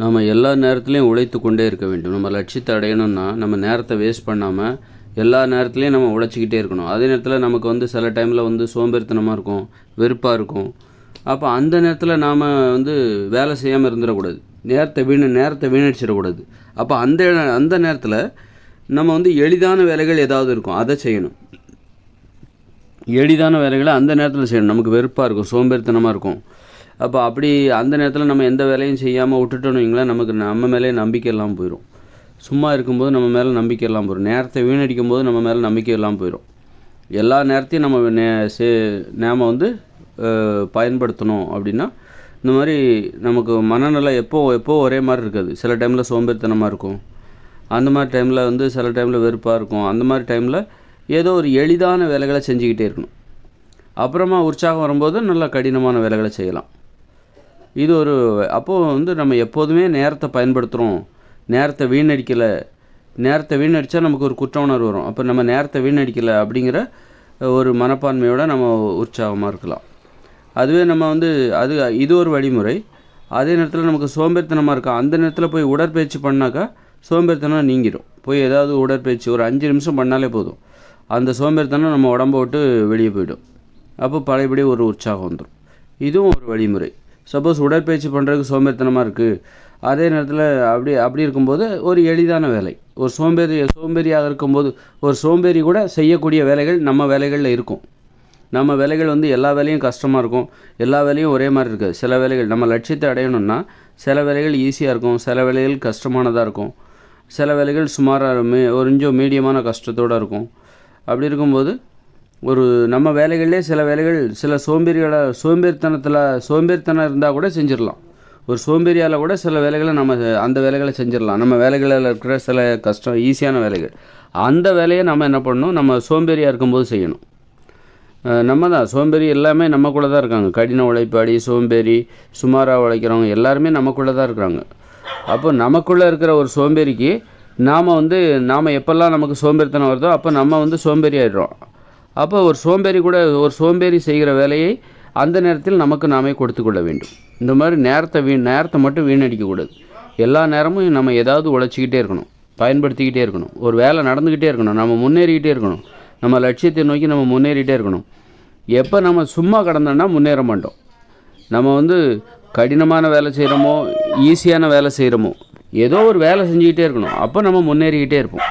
நாம் எல்லா நேரத்துலையும் உழைத்து கொண்டே இருக்க வேண்டும். நம்ம லட்சியத்தை அடையணும்னா நம்ம நேரத்தை வேஸ்ட் பண்ணாமல் எல்லா நேரத்துலையும் நம்ம உழைச்சிக்கிட்டே இருக்கணும். அதே நேரத்தில் நமக்கு வந்து சில டைமில் வந்து சோம்பேறித்தனமாக இருக்கும் வெறுப்பாக இருக்கும். அப்போ அந்த நேரத்தில் நாம் வந்து வேலை செய்யாமல் இருந்துடக்கூடாது. நேரத்தை வீண நேரத்தை வீணடிச்சிடக்கூடாது. அப்போ அந்த அந்த நேரத்தில் நம்ம வந்து எளிதான வேலைகள் ஏதாவது இருக்கும் அதை செய்யணும். எளிதான வேலைகளை அந்த நேரத்தில் செய்யணும். நமக்கு வெறுப்பாக இருக்கும் சோம்பேறித்தனமாக இருக்கும். அப்போ அப்படி அந்த நேரத்தில் நம்ம எந்த வேலையும் செய்யாமல் விட்டுட்டோன்னு வைங்களேன் நமக்கு நம்ம மேலே நம்பிக்கை எல்லாம் போயிடும் சும்மா இருக்கும்போது நம்ம மேலே நம்பிக்கை போயிடும் நேரத்தை வீணடிக்கும் போது நம்ம மேலே நம்பிக்கை இல்லாமல் போயிடும் எல்லா நேரத்தையும் நம்ம நே சே நாம் வந்து பயன்படுத்தணும் அப்படின்னா இந்த மாதிரி நமக்கு மனநிலை எப்போ எப்போ ஒரே மாதிரி இருக்காது. சில டைமில் சோம்பேறித்தனமாக இருக்கும். அந்த மாதிரி டைமில் வந்து சில டைமில் வெறுப்பாக இருக்கும். அந்த மாதிரி டைமில் ஏதோ ஒரு எளிதான வேலைகளை செஞ்சுக்கிட்டே இருக்கணும். அப்புறமா உற்சாகம் வரும்போது நல்லா கடினமான வேலைகளை செய்யலாம். இது ஒரு அப்போது வந்து நம்ம எப்போதுமே நேரத்தை பயன்படுத்துகிறோம் நேரத்தை வீணடிக்கலை. நேரத்தை வீணடித்தா நமக்கு ஒரு குற்ற உணர்வு வரும். அப்போ நம்ம நேரத்தை வீணடிக்கலை அப்படிங்கிற ஒரு மனப்பான்மையோட நம்ம உற்சாகமாக இருக்கலாம். அதுவே நம்ம வந்து அது இது ஒரு வழிமுறை. அதே நேரத்தில் நமக்கு சோம்பேறித்தனமாக இருக்கா? அந்த நேரத்தில் போய் உடற்பயிற்சி பண்ணாக்கா சோம்பேறித்தனம் நீங்கிடும் போய் ஏதாவது உடற்பயிற்சி ஒரு அஞ்சு நிமிஷம் பண்ணாலே போதும். அந்த சோம்பேறித்தனம் நம்ம உடம்ப விட்டு வெளியே போயிடும். அப்போ பழையபடி ஒரு உற்சாகம் வந்துடும் இதுவும் ஒரு வழிமுறை. சப்போஸ் உடற்பயிற்சி பண்ணுறதுக்கு சோம்பேறித்தனமாக இருக்குது அதே நேரத்தில் அப்படி அப்படி இருக்கும்போது ஒரு எளிதான வேலை. ஒரு சோம்பேறி சோம்பேறியாக இருக்கும்போது ஒரு சோம்பேறி கூட செய்யக்கூடிய வேலைகள் நம்ம வேலைகளில் இருக்கும். நம்ம வேலைகள் வந்து எல்லா வேலையும் கஷ்டமாக இருக்கும். எல்லா வேலையும் ஒரே மாதிரி இருக்குது. சில வேலைகள் நம்ம லட்சியத்தை அடையணும்னா சில வேலைகள் ஈஸியாக இருக்கும். சில வேலைகள் கஷ்டமானதாக இருக்கும். சில வேலைகள் சுமாராக மீ ஒரு கொஞ்சம் மீடியமான கஷ்டத்தோடு இருக்கும். அப்படி இருக்கும்போது ஒரு நம்ம வேலைகள்லே சில வேலைகள் சில சோம்பேறிகளை சோம்பேறித்தனத்தில் சோம்பேறித்தனம் இருந்தால் கூட செஞ்சிடலாம். ஒரு சோம்பேறியால் கூட சில வேலைகளை நம்ம அந்த வேலைகளை செஞ்சிடலாம். நம்ம வேலைகளில் இருக்கிற சில கஷ்டம் ஈஸியான வேலைகள். அந்த வேலையை நம்ம என்ன பண்ணணும்? நம்ம சோம்பேறியாக இருக்கும்போது செய்யணும். நம்ம தான். சோம்பேறி எல்லாமே நமக்குள்ளே தான் இருக்காங்க. கடின உழைப்பாடி சோம்பேறி சுமாராக உழைக்கிறவங்க எல்லாருமே நமக்குள்ளே தான் இருக்கிறாங்க அப்போ நமக்குள்ளே இருக்கிற ஒரு சோம்பேறிக்கு நாம் வந்து நாம் எப்போல்லாம் நமக்கு சோம்பேறித்தனம் வருதோ அப்போ நம்ம வந்து சோம்பேறி ஆயிடுறோம். அப்போ ஒரு சோம்பேறி கூட ஒரு சோம்பேறி செய்கிற வேலையை அந்த நேரத்தில் நமக்கு நாமே கொடுத்து கொள்ள வேண்டும். இந்த மாதிரி நேரத்தை வீண் நேரத்தை மட்டும் வீணடிக்கக்கூடாது எல்லா நேரமும் நம்ம ஏதாவது உழைச்சிக்கிட்டே இருக்கணும். பயன்படுத்திக்கிட்டே இருக்கணும். ஒரு வேலை நடந்துக்கிட்டே இருக்கணும். நம்ம முன்னேறிக்கிட்டே இருக்கணும். நம்ம லட்சியத்தை நோக்கி நம்ம முன்னேறிட்டே இருக்கணும். எப்போ நம்ம சும்மா கடந்தோம்னா முன்னேற மாட்டோம். நம்ம வந்து கடினமான வேலை செய்கிறோமோ ஈஸியான வேலை செய்கிறோமோ ஏதோ ஒரு வேலை செஞ்சுக்கிட்டே இருக்கணும். அப்போ நம்ம முன்னேறிக்கிட்டே இருப்போம்.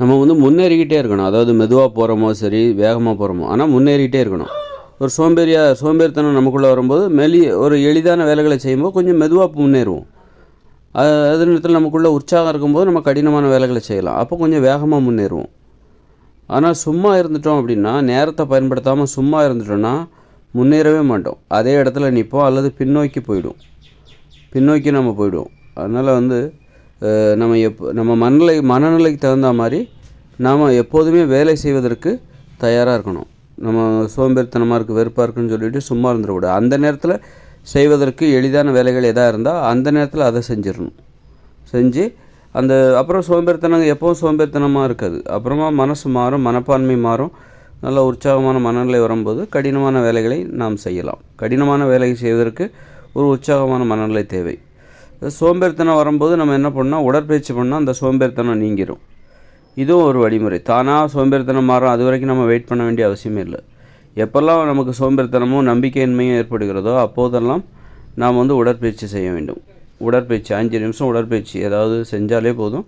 நம்ம வந்து முன்னேறிக்கிட்டே இருக்கணும். அதாவது மெதுவாக போகிறோமோ சரி வேகமாக போகிறோமோ ஆனால் முன்னேறிக்கிட்டே இருக்கணும். ஒரு சோம்பேறியாக சோம்பேறித்தனம் நமக்குள்ளே வரும்போது மெலி ஒரு எளிதான வேலைகளை செய்யும்போது கொஞ்சம் மெதுவாக முன்னேறுவோம். அது அதே நேரத்தில் நமக்குள்ளே உற்சாகம் இருக்கும்போது நம்ம கடினமான வேலைகளை செய்யலாம். அப்போ கொஞ்சம் வேகமாக முன்னேறுவோம். ஆனால் சும்மா இருந்துட்டோம் அப்படின்னா நேரத்தை பயன்படுத்தாமல் சும்மா இருந்துட்டோம்னா முன்னேறவே மாட்டோம். அதே இடத்துல நிற்போம் அல்லது பின்னோக்கி போயிடும் பின்னோக்கி நம்ம போயிடுவோம். அதனால் வந்து நம்ம எப் நம்ம மனநிலை மனநிலைக்கு தகுந்த மாதிரி நாம் எப்போதுமே வேலை செய்வதற்கு தயாராக இருக்கணும். நம்ம சோம்பேறித்தனமாக இருக்குது வெறுப்பாக இருக்குன்னு சொல்லிட்டு சும்மா இருந்துடக்கூடாது அந்த நேரத்தில் செய்வதற்கு எளிதான வேலைகள் எதாக இருந்தால் அந்த நேரத்தில் அதை செஞ்சிடணும் செஞ்சு அந்த அப்புறம் சோம்பேறித்தனம் எப்போவும் சோம்பேறித்தனமாக இருக்காது. அப்புறமா மனசு மாறும் மனப்பான்மை மாறும். நல்ல உற்சாகமான மனநிலை வரும்போது கடினமான வேலைகளை நாம் செய்யலாம். கடினமான வேலை செய்வதற்கு ஒரு உற்சாகமான மனநிலை தேவை. சோம்பேறித்தனம் வரும்போது நம்ம என்ன பண்ணால் உடற்பயிற்சி பண்ணால் அந்த சோம்பேறித்தனம் நீங்கிடும் இதுவும் ஒரு வழிமுறை. தானாக சோம்பேறித்தனம் மாறும். அது வரைக்கும் நம்ம வெயிட் பண்ண வேண்டிய அவசியமே இல்லை. எப்பெல்லாம் நமக்கு சோம்பேறித்தனமும் நம்பிக்கையின்மையும் ஏற்படுகிறதோ அப்போதெல்லாம் நாம் வந்து உடற்பயிற்சி செய்ய வேண்டும். உடற்பயிற்சி அஞ்சு நிமிஷம் உடற்பயிற்சி ஏதாவது செஞ்சாலே போதும்.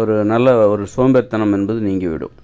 ஒரு நல்ல ஒரு சோம்பேறித்தனம் என்பது நீங்கிவிடும்.